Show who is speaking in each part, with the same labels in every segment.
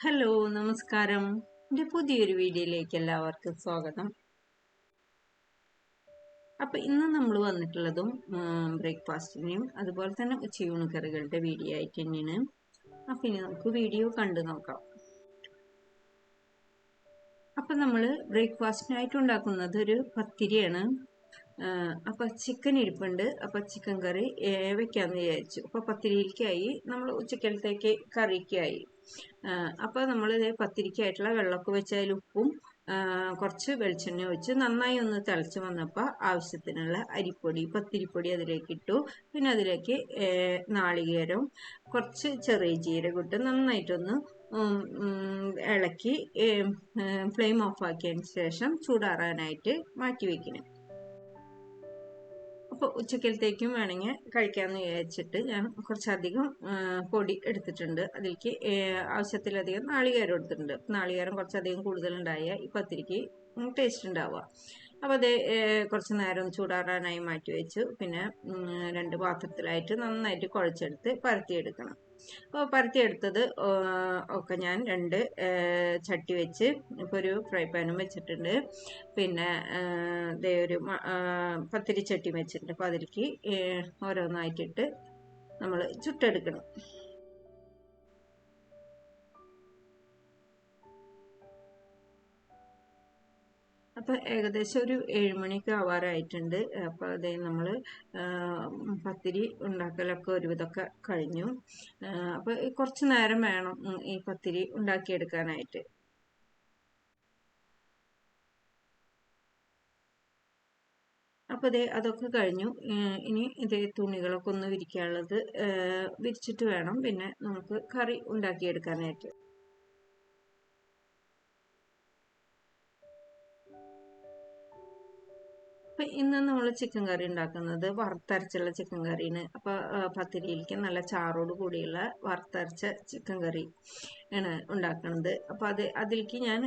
Speaker 1: Hello നമസ്കാരം. എന്റെ പുതിയൊരു വീഡിയോയിലേക്ക് എല്ലാവർക്കും സ്വാഗതം. അപ്പം ഇന്ന് നമ്മൾ വന്നിട്ടുള്ളതും ബ്രേക്ക്ഫാസ്റ്റിനെയും അതുപോലെ തന്നെ ഉച്ചയൂണ് കറികളുടെ വീഡിയോ ആയിട്ട് തന്നെയാണ്. അപ്പം ഇനി നമുക്ക് വീഡിയോ കണ്ടു നോക്കാം. അപ്പം നമ്മൾ ബ്രേക്ക്ഫാസ്റ്റിനായിട്ട് ഉണ്ടാക്കുന്നത് ഒരു പത്തിരിയാണ്. അപ്പം ചിക്കൻ ഇരിപ്പുണ്ട്. അപ്പം ചിക്കൻ കറി വെക്കാമെന്ന് വിചാരിച്ചു. അപ്പോൾ പത്തിരിക്കായി നമ്മൾ ഉച്ചക്കലത്തേക്ക് കറിക്കായി. അപ്പോൾ നമ്മൾ പത്തിരിക്കായിട്ടുള്ള വെള്ളമൊക്കെ വെച്ച് ഉപ്പും കുറച്ച് വെളിച്ചെണ്ണ ഒഴിച്ച് നന്നായി ഒന്ന് തിളച്ച് വന്നപ്പോൾ ആവശ്യത്തിനുള്ള അരിപ്പൊടി പത്തിരിപ്പൊടി അതിലേക്ക് ഇട്ടു. പിന്നെ അതിലേക്ക് നാളികേരവും കുറച്ച് ചെറിയ ജീരകം ഇട്ട് നന്നായിട്ടൊന്ന് ഇളക്കി ഫ്ലെയിം ഓഫ് ആക്കിയതിന് ശേഷം ചൂടാറാനായിട്ട് മാറ്റി വയ്ക്കണം അപ്പോൾ ഉച്ചക്കലത്തേക്കും വേണമെങ്കിൽ കഴിക്കാമെന്ന് വിചാരിച്ചിട്ട് ഞാൻ കുറച്ചധികം പൊടി എടുത്തിട്ടുണ്ട്. അതിലേക്ക് ആവശ്യത്തിലധികം നാളികേരം എടുത്തിട്ടുണ്ട്. നാളികേരം കുറച്ചധികം കൂടുതലുണ്ടായ ഈ പത്തിരിക്ക് ടേസ്റ്റ് ഉണ്ടാവുക. അപ്പോൾ അത് കുറച്ച് നേരം ചൂടാറാനായി മാറ്റി വെച്ചു. പിന്നെ രണ്ട് പാത്രത്തിലായിട്ട് നന്നായിട്ട് കുഴച്ചെടുത്ത് പരത്തിയെടുക്കണം. അപ്പോൾ പരത്തിയെടുത്തത് ഒക്കെ ഞാൻ രണ്ട് ചട്ടി വെച്ച് ഇപ്പോൾ ഒരു ഫ്രൈ പാനും വെച്ചിട്ടുണ്ട്. പിന്നെ ഇതേ ഒരു പത്തിരി ചട്ടി വെച്ചിട്ടുണ്ട്. അപ്പോൾ അതിലേക്ക് ഓരോന്നായിട്ടിട്ട് നമ്മൾ ചുട്ടെടുക്കണം. അപ്പോൾ ഏകദേശം ഒരു ഏഴുമണിയൊക്കെ ആവാറായിട്ടുണ്ട്. അപ്പോൾ അതേ നമ്മൾ പത്തിരി ഉണ്ടാക്കലൊക്കെ ഒരുവിധമൊക്കെ കഴിഞ്ഞു. അപ്പോൾ കുറച്ച് നേരം വേണം ഈ പത്തിരി ഉണ്ടാക്കിയെടുക്കാനായിട്ട്. അപ്പോൾ ഇതേ അതൊക്കെ കഴിഞ്ഞു. ഇനി ഇതേ തുണികളൊക്കെ ഒന്ന് വിരിക്കാനുള്ളത് വിരിച്ചിട്ട് വേണം. പിന്നെ നമുക്ക് കറി ഉണ്ടാക്കിയെടുക്കാനായിട്ട്. അപ്പം ഇന്ന് നമ്മൾ ചിക്കൻ കറി ഉണ്ടാക്കുന്നത് വറുത്തരച്ചുള്ള ചിക്കൻ കറിയാണ് അപ്പോൾ പത്തിരിയിലേക്ക് നല്ല ചാറോട് കൂടിയുള്ള വറുത്തരച്ച ചിക്കൻ കറി ആണ് ഉണ്ടാക്കുന്നത് അപ്പോൾ അത് അതിലേക്ക് ഞാൻ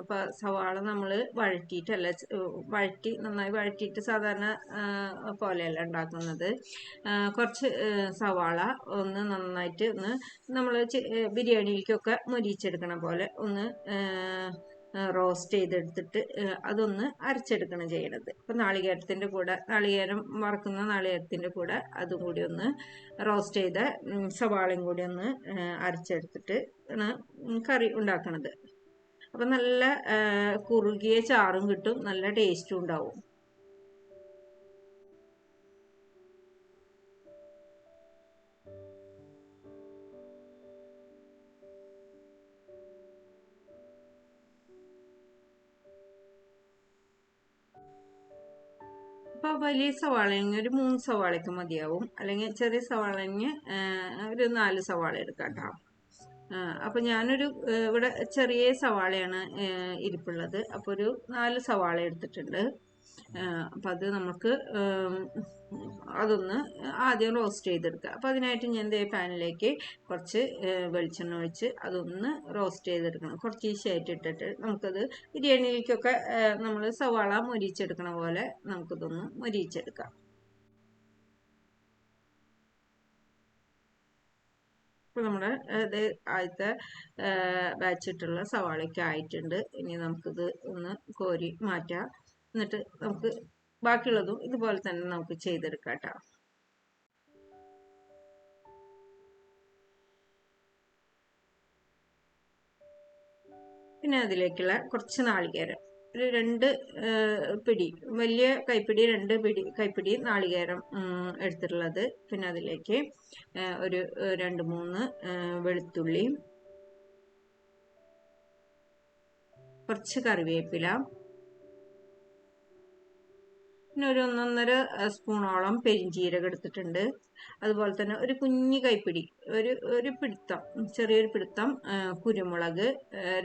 Speaker 1: ഇപ്പോൾ സവാള നമ്മൾ വഴറ്റിയിട്ടല്ല വഴറ്റി നന്നായി വഴറ്റിയിട്ട് സാധാരണ പോലെയല്ല ഉണ്ടാക്കുന്നത്. കുറച്ച് സവാള ഒന്ന് നന്നായിട്ട് ഒന്ന് നമ്മൾ ബിരിയാണിയിലേക്കൊക്കെ മൊരിച്ചെടുക്കണ പോലെ ഒന്ന് റോസ്റ്റ് ചെയ്തെടുത്തിട്ട് അതൊന്ന് അരച്ചെടുക്കണം ചെയ്യണത്. അപ്പം നാളികേരത്തിന്റെ കൂടെ നാളികേരം വറക്കുന്ന നാളികേരത്തിന്റെ കൂടെ അതും കൂടി ഒന്ന് റോസ്റ്റ് ചെയ്ത സവാളയും കൂടി ഒന്ന് അരച്ചെടുത്തിട്ട് ആണ് കറി ഉണ്ടാക്കണത്. അപ്പം നല്ല കുറുകിയ ചാറും കിട്ടും നല്ല ടേസ്റ്റും ഉണ്ടാവും. വലിയ സവാളയെങ്കിൽ ഒരു മൂന്ന് സവാളയ്ക്ക് മതിയാവും. അല്ലെങ്കിൽ ചെറിയ സവാളയെങ്കിൽ ഒരു നാല് സവാള എടുക്കാം കേട്ടോ. അപ്പൊ ഞാനൊരു ഇവിടെ ചെറിയ സവാളയാണ് ഇരിപ്പുള്ളത്. അപ്പോൾ ഒരു നാല് സവാള എടുത്തിട്ടുണ്ട്. അപ്പം അത് നമുക്ക് അതൊന്ന് ആദ്യം റോസ്റ്റ് ചെയ്തെടുക്കുക. അപ്പോൾ അതിനായിട്ട് ഞാൻ ദേ പാനിലേക്ക് കുറച്ച് വെളിച്ചെണ്ണ ഒഴിച്ച് അതൊന്ന് റോസ്റ്റ് ചെയ്തെടുക്കണം. കുറച്ച് ഈസിയായിട്ട് ഇട്ടിട്ട് നമുക്കത് ബിരിയാണിയിലേക്കൊക്കെ നമ്മൾ സവാള മൊരിച്ചെടുക്കണ പോലെ നമുക്കിതൊന്ന് മൊരിച്ചെടുക്കാം. ഇപ്പോൾ നമ്മുടെ ഇത് ആദ്യത്തെ ബാച്ചിട്ടുള്ള സവാളയ്ക്ക് ആയിട്ടുണ്ട്. ഇനി നമുക്കിത് ഒന്ന് കോരി മാറ്റാം. എന്നിട്ട് നമുക്ക് ബാക്കിയുള്ളതും ഇതുപോലെ തന്നെ നമുക്ക് ചെയ്തെടുക്കാം കേട്ടോ പിന്നെ അതിലേക്കുള്ള കുറച്ച് നാളികേരം. ഒരു രണ്ട് പിടി വലിയ കൈപ്പിടി രണ്ട് പിടി കൈപ്പിടി നാളികേരം എടുത്തിട്ടുള്ളത്. പിന്നെ അതിലേക്ക് ഒരു രണ്ട് മൂന്ന് വെളുത്തുള്ളി കുറച്ച് കറിവേപ്പില പിന്നെ ഒരു ഒന്നൊന്നര സ്പൂണോളം പെരിഞ്ചീരകം എടുത്തിട്ടുണ്ട്. അതുപോലെ തന്നെ ഒരു കുഞ്ഞു കൈപ്പിടി ഒരു ഒരു പിടുത്തം ചെറിയൊരു പിടുത്തം കുരുമുളക്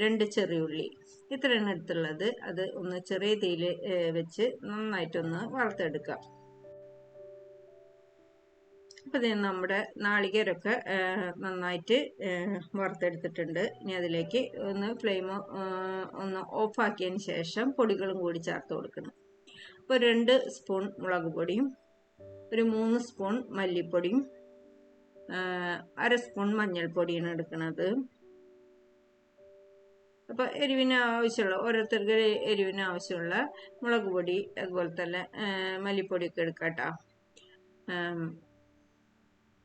Speaker 1: രണ്ട് ചെറിയുള്ളി ഇത്രയാണ് എടുത്തുള്ളത്. അത് ഒന്ന് ചെറിയ തീയിൽ വെച്ച് നന്നായിട്ടൊന്ന് വറുത്തെടുക്കുക. അപ്പോൾ ഇത് നമ്മുടെ നാളികേരൊക്കെ നന്നായിട്ട് വറുത്തെടുത്തിട്ടുണ്ട്. ഇനി അതിലേക്ക് ഒന്ന് ഫ്ലെയിം ഒന്ന് ഓഫാക്കിയതിന് ശേഷം പൊടികളും കൂടി ചേർത്ത് കൊടുക്കണം. അപ്പോൾ രണ്ട് സ്പൂൺ മുളക് പൊടിയും ഒരു മൂന്ന് സ്പൂൺ മല്ലിപ്പൊടിയും അര സ്പൂൺ മഞ്ഞൾപ്പൊടിയാണ് എടുക്കുന്നത് അപ്പൊ എരിവിന് ആവശ്യമുള്ള ഓരോരുത്തർക്ക് എരിവിന് ആവശ്യമുള്ള മുളക് പൊടി അതുപോലെ തന്നെ മല്ലിപ്പൊടിയൊക്കെ എടുക്കാം അപ്പൊ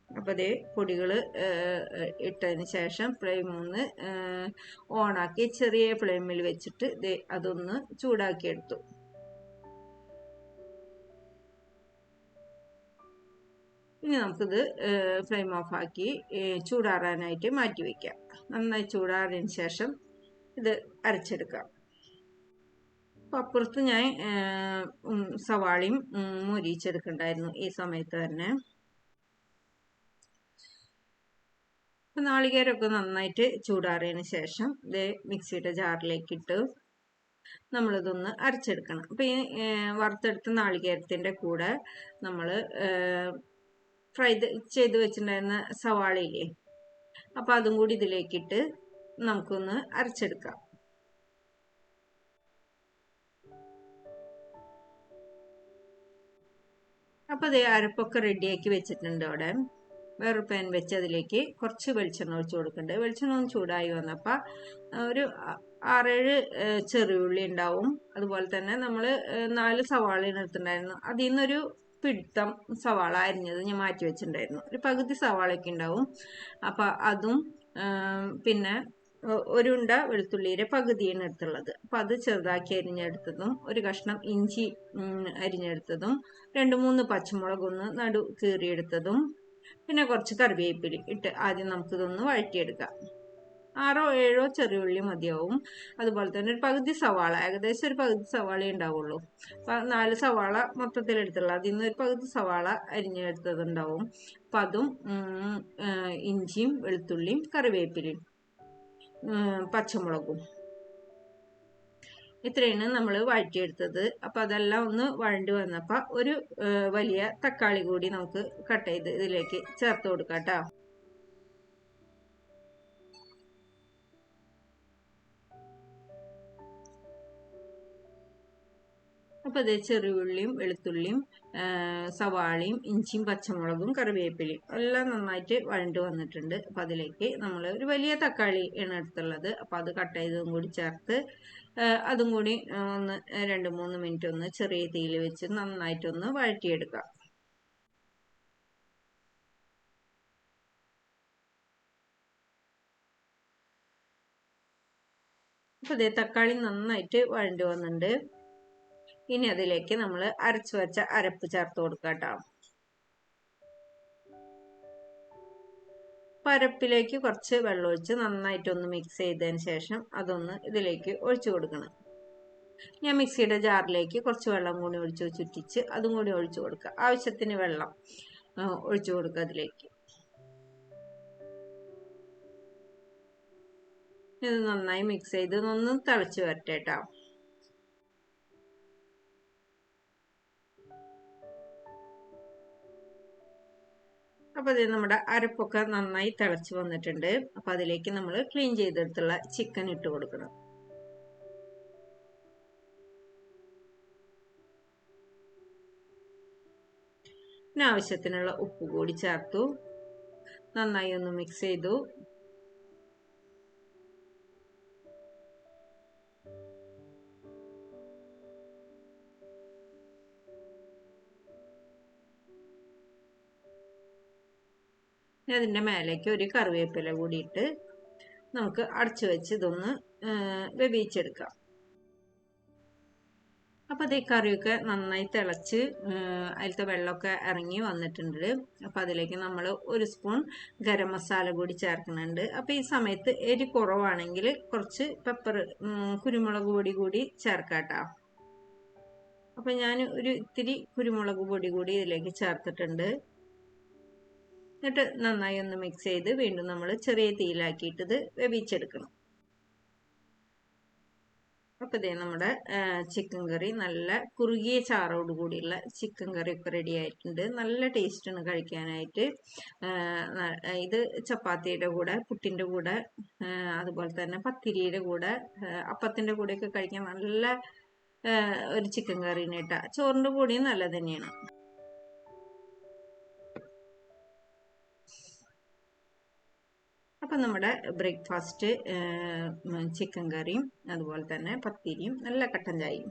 Speaker 1: അപ്പോൾ അതേ പൊടികൾ ഇട്ടതിന് ശേഷം ഫ്ലെയിം ഒന്ന് ഓണാക്കി ചെറിയ ഫ്ലെയിമിൽ വെച്ചിട്ട് അതൊന്ന് ചൂടാക്കി ഇനി നമുക്കിത് ഫ്ലെയിം ഓഫാക്കി ചൂടാറാനായിട്ട് മാറ്റി വയ്ക്കാം നന്നായി ചൂടാറിയതിന് ശേഷം ഇത് അരച്ചെടുക്കാം. അപ്പോൾ അപ്പുറത്ത് ഞാൻ സവാളയും ഉം, മൊരിയിച്ചെടുക്കണ്ടായിരുന്നു ഈ സമയത്ത് തന്നെ. അപ്പം നാളികേരമൊക്കെ നന്നായിട്ട് ചൂടാറിയതിന് ശേഷം ഇത് മിക്സിയുടെ ജാറിലേക്ക് ഇട്ട് നമ്മളിതൊന്ന് അരച്ചെടുക്കണം. അപ്പം ഈ വറുത്തെടുത്ത നാളികേരത്തിന്റെ കൂടെ നമ്മൾ ഫ്രൈ ചെയ്ത് വെച്ചിട്ടുണ്ടായിരുന്ന സവാളയില്ലേ? അപ്പോൾ അതും കൂടി ഇതിലേക്കിട്ട് നമുക്കൊന്ന് അരച്ചെടുക്കാം. അപ്പോൾ അതേ അരപ്പൊക്കെ റെഡിയാക്കി വെച്ചിട്ടുണ്ട് അവിടെ. വേറെ പാൻ വെച്ച് അതിലേക്ക് കുറച്ച് വെളിച്ചെണ്ണ ഒഴിച്ച് കൊടുക്കുന്നുണ്ട് വെളിച്ചെണ്ണ ഒന്ന് ചൂടായി വന്നപ്പോൾ ഒരു ആറേഴ് ചെറിയുള്ളി ഉണ്ടാവും. അതുപോലെ തന്നെ നമ്മൾ നാല് സവാള എടുത്തിട്ടുണ്ടായിരുന്നു അതിൽ നിന്നൊരു പിടുത്തം സവാള അരിഞ്ഞത് ഞാൻ മാറ്റി വെച്ചിട്ടുണ്ടായിരുന്നു. ഒരു പകുതി സവാളയൊക്കെ ഉണ്ടാവും. അപ്പം അതും പിന്നെ ഒരുണ്ട വെളുത്തുള്ളിയുടെ പകുതിയാണ് എടുത്തുള്ളത്. അപ്പം അത് ചെറുതാക്കി അരിഞ്ഞെടുത്തതും ഒരു കഷ്ണം ഇഞ്ചി അരിഞ്ഞെടുത്തതും രണ്ട് മൂന്ന് പച്ചമുളകൊന്ന് നടു കീറിയെടുത്തതും പിന്നെ കുറച്ച് കറിവേപ്പില ഇട്ട് ആദ്യം നമുക്കിതൊന്ന് വഴറ്റിയെടുക്കാം. ആറോ ഏഴോ ചെറിയുള്ളി മതിയാവും. അതുപോലെ തന്നെ ഒരു പകുതി സവാള ഏകദേശം ഒരു പകുതി സവാള ഉണ്ടാവുള്ളൂ. അപ്പം നാല് സവാള മൊത്തത്തിൽ എടുത്തുള്ള അതിൽ നിന്ന് ഒരു പകുതി സവാള അരിഞ്ഞെടുത്തതുണ്ടാവും. അപ്പം അതും ഇഞ്ചിയും വെളുത്തുള്ളിയും കറിവേപ്പിലയും പച്ചമുളകും. ഇത്രയാണ് നമ്മൾ വഴറ്റിയെടുത്തത്. അപ്പം അതെല്ലാം ഒന്ന് വഴണ്ടി വന്നപ്പോൾ ഒരു വലിയ തക്കാളി കൂടി നമുക്ക് കട്ട് ചെയ്ത് ഇതിലേക്ക് ചേർത്ത് കൊടുക്കാം കേട്ടോ അപ്പോൾ അതേ ചെറിയുള്ളിയും വെളുത്തുള്ളിയും സവാളയും ഇഞ്ചിയും പച്ചമുളകും കറിവേപ്പിലയും എല്ലാം നന്നായിട്ട് വഴണ്ട് വന്നിട്ടുണ്ട്. അപ്പോൾ അതിലേക്ക് നമ്മൾ ഒരു വലിയ തക്കാളി ആണ് എടുത്തുള്ളത്. അപ്പോൾ അത് കട്ട് ചെയ്തതും കൂടി ചേർത്ത് അതും കൂടി ഒന്ന് രണ്ട് മൂന്ന് മിനിറ്റ് ഒന്ന് ചെറിയ തീയിൽ വെച്ച് നന്നായിട്ടൊന്ന് വഴറ്റിയെടുക്കാം. അപ്പോൾ അതേ തക്കാളി നന്നായിട്ട് വഴണ്ട് വന്നിട്ടുണ്ട്. ഇനി അതിലേക്ക് നമ്മൾ അരച്ചു വെച്ച അരപ്പ് ചേർത്ത് കൊടുക്കുക കേട്ടോ പരപ്പിലേക്ക് കുറച്ച് വെള്ളം ഒഴിച്ച് നന്നായിട്ടൊന്ന് മിക്സ് ചെയ്തതിന് ശേഷം അതൊന്ന് ഇതിലേക്ക് ഒഴിച്ചു കൊടുക്കണം. ഞാൻ മിക്സിയുടെ ജാറിലേക്ക് കുറച്ച് വെള്ളം കൂടി ഒഴിച്ച് ചുറ്റിച്ച് അതും കൂടി ഒഴിച്ചു കൊടുക്കുക. ആവശ്യത്തിന് വെള്ളം ഒഴിച്ചു കൊടുക്കുക അതിലേക്ക്. ഇത് നന്നായി മിക്സ് ചെയ്ത് ഒന്ന് തിളച്ച് വരട്ടെ കേട്ടോ അപ്പോൾ ഇത് നമ്മുടെ അരപ്പൊക്കെ നന്നായി തിളച്ച് വന്നിട്ടുണ്ട്. അപ്പോൾ അതിലേക്ക് നമ്മൾ ക്ലീൻ ചെയ്തെടുത്തുള്ള ചിക്കൻ ഇട്ട് കൊടുക്കണം. പിന്നെ ആവശ്യത്തിനുള്ള ഉപ്പ് കൂടി ചേർത്തു. നന്നായി ഒന്ന് മിക്സ് ചെയ്തു. അതിന്റെ മേലേക്ക് ഒരു കറിവേപ്പില കൂടി ഇട്ട് നമുക്ക് അടച്ചു വെച്ച് ഇതൊന്ന് വേവിച്ചെടുക്കാം. അപ്പോൾ അതേ കറിയൊക്കെ നന്നായി തിളച്ച് അതിലത്തെ വെള്ളമൊക്കെ ഇറങ്ങി വന്നിട്ടുണ്ട്. അപ്പോൾ അതിലേക്ക് നമ്മൾ ഒരു സ്പൂൺ ഗരം മസാല കൂടി ചേർക്കുന്നുണ്ട്. അപ്പോൾ ഈ സമയത്ത് എരി കുറവാണെങ്കിൽ കുറച്ച് പെപ്പർ കുരുമുളക് പൊടി കൂടി ചേർക്കാട്ടോ അപ്പോൾ ഞാൻ ഒരു ഇത്തിരി കുരുമുളക് പൊടി കൂടി ഇതിലേക്ക് ചേർത്തിട്ടുണ്ട്. എന്നിട്ട് നന്നായി ഒന്ന് മിക്സ് ചെയ്ത് വീണ്ടും നമ്മൾ ചെറിയ തീയിലാക്കിയിട്ട് ഇത് വേവിച്ചെടുക്കണം. അപ്പോൾ ഇതേ നമ്മുടെ ചിക്കൻ കറി നല്ല കുറുകിയ ചാറോട് കൂടിയുള്ള ചിക്കൻ കറി ഒക്കെ റെഡി ആയിട്ടുണ്ട്. നല്ല ടേസ്റ്റാണ് കഴിക്കാനായിട്ട്. ഇത് ചപ്പാത്തിയുടെ കൂടെ പുട്ടിന്റെ കൂടെ അതുപോലെ തന്നെ പത്തിരിയുടെ കൂടെ അപ്പത്തിന്റെ കൂടെയൊക്കെ കഴിക്കാൻ നല്ല ഒരു ചിക്കൻ കറിയാണ് കേട്ടോ ചോറിന്റെ കൂടെയും നല്ല തന്നെയാണ്. അപ്പം നമ്മുടെ ബ്രേക്ക്ഫാസ്റ്റ് ചിക്കൻ കറിയും അതുപോലെ തന്നെ പത്തിരിയും നല്ല കട്ടൻ ചായയും.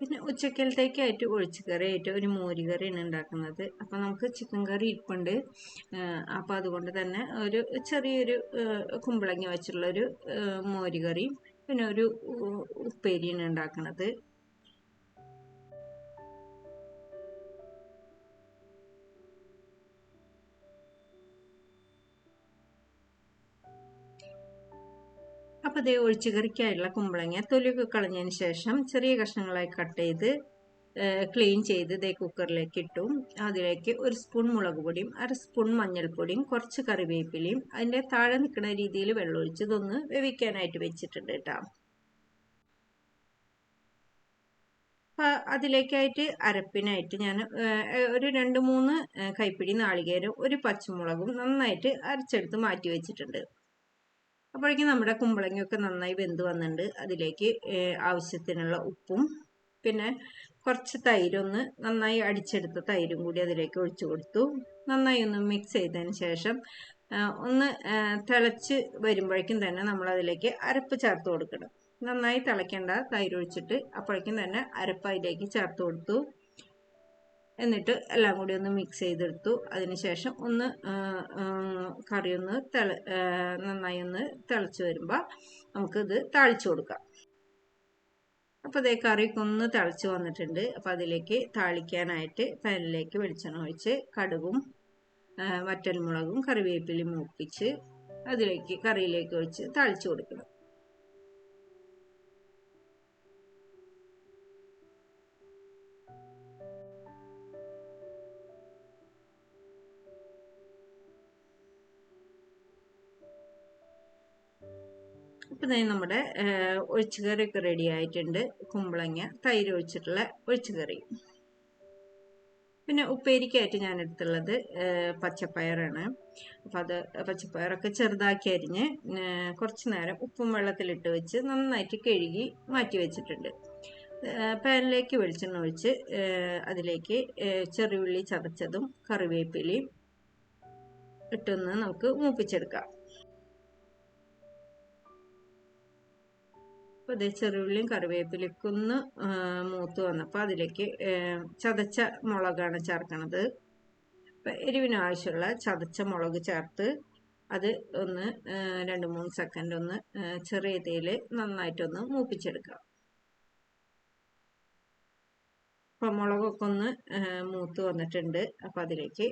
Speaker 1: പിന്നെ ഉച്ചക്കലത്തേക്കായിട്ട് ഒഴിച്ച് കറിയായിട്ട് ഒരു മോരി കറിയാണ് ഉണ്ടാക്കുന്നത്. അപ്പോൾ നമുക്ക് ചിക്കൻ കറി ഇരിപ്പുണ്ട്. അപ്പോൾ അതുകൊണ്ട് തന്നെ ഒരു ചെറിയൊരു കുമ്പളങ്ങ വെച്ചുള്ളൊരു മോരി കറിയും പിന്നെ ഒരു ഉപ്പേരിയാണ് ഉണ്ടാക്കുന്നത് അപ്പോൾ ഒഴിച്ച് ഒഴിച്ചു കറിക്കായുള്ള കുമ്പളങ്ങ തൊലിയൊക്കെ കളഞ്ഞതിന് ശേഷം ചെറിയ കഷ്ണങ്ങളായി കട്ട് ചെയ്ത് ക്ലീൻ ചെയ്ത് ഇതേ കുക്കറിലേക്ക് ഇട്ടു. അതിലേക്ക് ഒരു സ്പൂൺ മുളക് പൊടിയും അര സ്പൂൺ മഞ്ഞൾപ്പൊടിയും കുറച്ച് കറിവേപ്പിലയും അതിന്റെ താഴെ നിൽക്കുന്ന രീതിയിൽ വെള്ളമൊഴിച്ച് ഇതൊന്ന് വേവിക്കാനായിട്ട് വെച്ചിട്ടുണ്ട് കേട്ടോ. അപ്പം അതിലേക്കായിട്ട് അരപ്പിനായിട്ട് ഞാൻ ഒരു രണ്ട് മൂന്ന് കൈപ്പിടി നാളികേരം ഒരു പച്ചമുളകും നന്നായിട്ട് അരച്ചെടുത്ത് മാറ്റി വെച്ചിട്ടുണ്ട്. അപ്പോഴേക്കും നമ്മുടെ കുമ്പളങ്ങയൊക്കെ നന്നായി വെന്ത് വന്നിട്ടുണ്ട്. അതിലേക്ക് ആവശ്യത്തിനുള്ള ഉപ്പും പിന്നെ കുറച്ച് തൈരൊന്ന് നന്നായി അടിച്ചെടുത്ത തൈരും കൂടി അതിലേക്ക് ഒഴിച്ചു കൊടുത്തു. നന്നായി ഒന്ന് മിക്സ് ചെയ്തതിന് ശേഷം ഒന്ന് തിളച്ച് വരുമ്പോഴേക്കും തന്നെ നമ്മൾ അതിലേക്ക് അരപ്പ് ചേർത്ത് കൊടുക്കണം. നന്നായി തിളയ്ക്കേണ്ട തൈരൊഴിച്ചിട്ട് അപ്പോഴേക്കും തന്നെ അരപ്പ് അതിലേക്ക് ചേർത്ത് കൊടുത്തു. എന്നിട്ട് എല്ലാം കൂടി ഒന്ന് മിക്സ് ചെയ്തെടുത്തു. അതിനുശേഷം ഒന്ന് കറി ഒന്ന് തിള നന്നായി ഒന്ന് തിളച്ച് വരുമ്പോൾ നമുക്കിത് താളിച്ചു കൊടുക്കാം. അപ്പോൾ അതേ കറിയൊക്കെ ഒന്ന് തിളച്ച് വന്നിട്ടുണ്ട്. അപ്പോൾ അതിലേക്ക് താളിക്കാനായിട്ട് പാനിലേക്ക് വെളിച്ചെണ്ണ ഒഴിച്ച് കടുകും വറ്റൽമുളകും കറിവേപ്പിലയും മൂപ്പിച്ച് അതിലേക്ക് കറിയിലേക്ക് ഒഴിച്ച് താളിച്ചു കൊടുക്കണം. ഇപ്പം തന്നെ നമ്മുടെ ഒഴിച്ചുകറിയൊക്കെ റെഡി ആയിട്ടുണ്ട്. കുമ്പളങ്ങ തൈര് ഒഴിച്ചിട്ടുള്ള ഒഴിച്ചുകറി. പിന്നെ ഉപ്പേരിക്കായിട്ട് ഞാൻ എടുത്തുള്ളത് പച്ചപ്പയറാണ്. അപ്പോൾ അത് പച്ചപ്പയറൊക്കെ ചെറുതാക്കി അരിഞ്ഞ് കുറച്ച് നേരം ഉപ്പും വെള്ളത്തിലിട്ട് വെച്ച് നന്നായിട്ട് കഴുകി മാറ്റി വെച്ചിട്ടുണ്ട്. പാനിലേക്ക് വെളിച്ചെണ്ണ ഒഴിച്ച് അതിലേക്ക് ചെറിയുള്ളി ചതച്ചതും കറിവേപ്പിലയും ഇട്ടൊന്ന് നമുക്ക് മൂപ്പിച്ചെടുക്കാം. അപ്പോൾ ഇത് ചെറിയുള്ളിയും കറിവേപ്പിലക്കൊന്ന് മൂത്ത് വന്നപ്പോൾ അതിലേക്ക് ചതച്ച മുളകാണ് ചേർക്കണത്. അപ്പം എരിവിന് ആവശ്യമുള്ള ചതച്ച മുളക് ചേർത്ത് അത് ഒന്ന് രണ്ട് മൂന്ന് സെക്കൻഡ് ഒന്ന് ചെറിയ തീയിൽ നന്നായിട്ടൊന്ന് മൂപ്പിച്ചെടുക്കാം. അപ്പം മുളകൊക്കെ ഒന്ന് മൂത്ത് വന്നിട്ടുണ്ട്. അപ്പം അതിലേക്ക്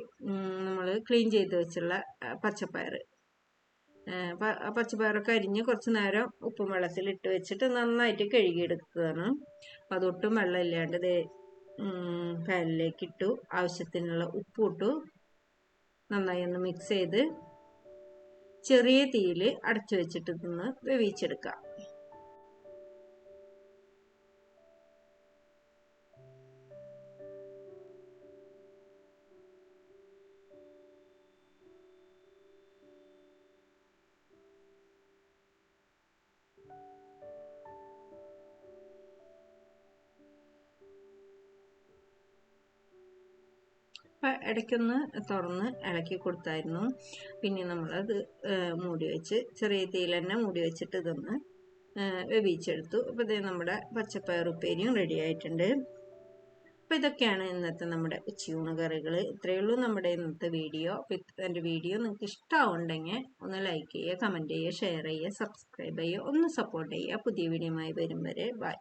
Speaker 1: നമ്മൾ ക്ലീൻ ചെയ്ത് വെച്ചുള്ള പച്ചപ്പയർ പച്ചപ്പയറൊക്കെ അരിഞ്ഞ് കുറച്ച് നേരം ഉപ്പും വെള്ളത്തിൽ ഇട്ട് വെച്ചിട്ട് നന്നായിട്ട് കഴുകിയെടുക്കുകയാണ് അപ്പം അതൊട്ടും വെള്ളം ഇല്ലാണ്ട് ദേ പാനിലേക്ക് ഇട്ടു. ആവശ്യത്തിനുള്ള ഉപ്പ് ഇട്ടു. നന്നായി ഒന്ന് മിക്സ് ചെയ്ത് ചെറിയ തീയിൽ അടച്ചു വെച്ചിട്ട് ഇതൊന്ന് വേവിച്ചെടുക്കാം. ഇടയ്ക്കൊന്ന് തുറന്ന് ഇളക്കി കൊടുത്തായിരുന്നു. പിന്നെ നമ്മളത് മൂടി വെച്ച് ചെറിയ തീയിൽ തന്നെ മൂടി വെച്ചിട്ട് ഇതൊന്ന് വേവിച്ചെടുത്തു. അപ്പോൾ ഇത് നമ്മുടെ പച്ചപ്പയർ ഉപ്പേരിയും റെഡി ആയിട്ടുണ്ട്. അപ്പോൾ ഇതൊക്കെയാണ് ഇന്നത്തെ നമ്മുടെ ഉച്ചയൂണ് കറികൾ ഇത്രയേ ഉള്ളൂ നമ്മുടെ ഇന്നത്തെ വീഡിയോ. അപ്പോൾ എന്റെ വീഡിയോ നിങ്ങൾക്ക് ഇഷ്ടമാവുണ്ടെങ്കിൽ ഒന്ന് ലൈക്ക് ചെയ്യുക കമന്റ് ചെയ്യുക ഷെയർ ചെയ്യുക സബ്സ്ക്രൈബ് ചെയ്യുക ഒന്ന് സപ്പോർട്ട് ചെയ്യുക. പുതിയ വീഡിയോയുമായി വരും വരെ. ബൈ